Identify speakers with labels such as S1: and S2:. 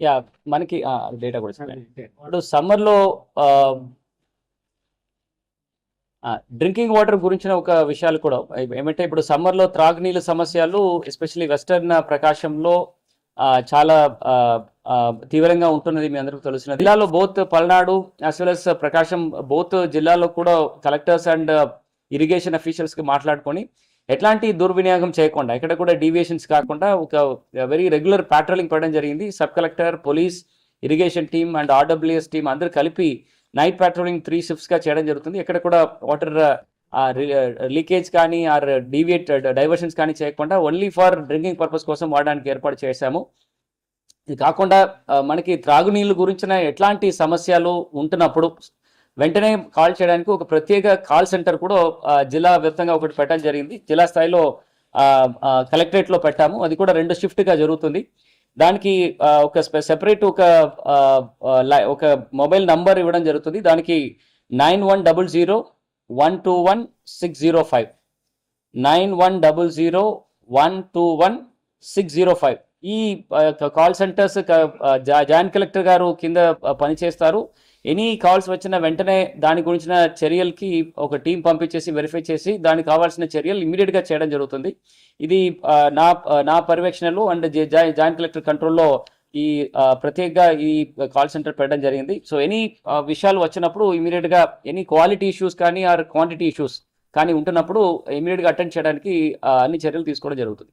S1: Yeah మనకి data కూడా ఇప్పుడు సమ్మర్లో డ్రింకింగ్ వాటర్ గురించిన ఒక విషయాలు కూడా. ఏమంటే ఇప్పుడు సమ్మర్లో త్రాగునీళ్ళ సమస్యలు ఎస్పెషల్లీ వెస్టర్న్ ప్రకాశంలో చాలా తీవ్రంగా ఉంటున్నది మీ అందరికీ తెలుసిన జిల్లాలో both Palnadu as well as Prakasam both జిల్లాలో కూడా కలెక్టర్స్ అండ్ ఇరిగేషన్ అఫీషియల్స్కి మాట్లాడుకొని ఎట్లాంటి దుర్వినియోగం చేయకుండా ఇక్కడ కూడా డీవియేషన్స్ కాకుండా ఒక వెరీ రెగ్యులర్ ప్యాట్రోలింగ్ పెట్టడం జరిగింది. Sub collector police irrigation team and RWS team అందరూ కలిపి నైట్ ప్యాట్రోలింగ్ త్రీ షిఫ్ట్స్గా చేయడం జరుగుతుంది. ఎక్కడ కూడా వాటర్ లీకేజ్ uh, uh, కానీ ఆర్ డీవియేట్ డైవర్షన్స్ కానీ చేయకుండా ఓన్లీ ఫర్ డ్రింకింగ్ పర్పస్ కోసం వాడడానికి ఏర్పాటు చేశాము. ఇది కాకుండా uh, మనకి త్రాగునీళ్ళు గురించిన ఎట్లాంటి సమస్యలు ఉంటున్నప్పుడు వెంటనే కాల్ చేయడానికి ఒక ప్రత్యేక కాల్ సెంటర్ కూడా జిల్లా వ్యాప్తంగా ఒకటి పెట్టడం జరిగింది. జిల్లా స్థాయిలో కలెక్టరేట్లో పెట్టాము. అది కూడా రెండు షిఫ్ట్గా జరుగుతుంది. దానికి ఒక సెపరేట్ ఒక లై- ఒక మొబైల్ నంబర్ ఇవ్వడం జరుగుతుంది. దానికి nine one double zero one two one six zero five. Nine one double zero one two one six zero five. ఈ కాల్ సెంటర్స్ జాయింట్ కలెక్టర్ గారు కింద పనిచేస్తారు. ఎనీ కాల్స్ వచ్చిన వెంటనే దాని గురించిన చర్యలకి ఒక టీం పంపించేసి వెరిఫై చేసి దానికి కావాల్సిన చర్యలు ఇమీడియట్గా చేయడం జరుగుతుంది. ఇది నా నా పర్యవేక్షణలో అండ్ జాయింట్ కలెక్టర్ కంట్రోల్లో ఈ ప్రత్యేకంగా ఈ కాల్ సెంటర్ పెట్టడం జరిగింది. సో ఎనీ విషయాలు వచ్చినప్పుడు ఇమీడియట్గా ఎనీ క్వాలిటీ ఇష్యూస్ కానీ ఆర్ క్వాంటిటీ ఇష్యూస్ కానీ ఉంటున్నప్పుడు ఇమీడియట్గా అటెండ్ చేయడానికి అన్ని చర్యలు తీసుకోవడం జరుగుతుంది.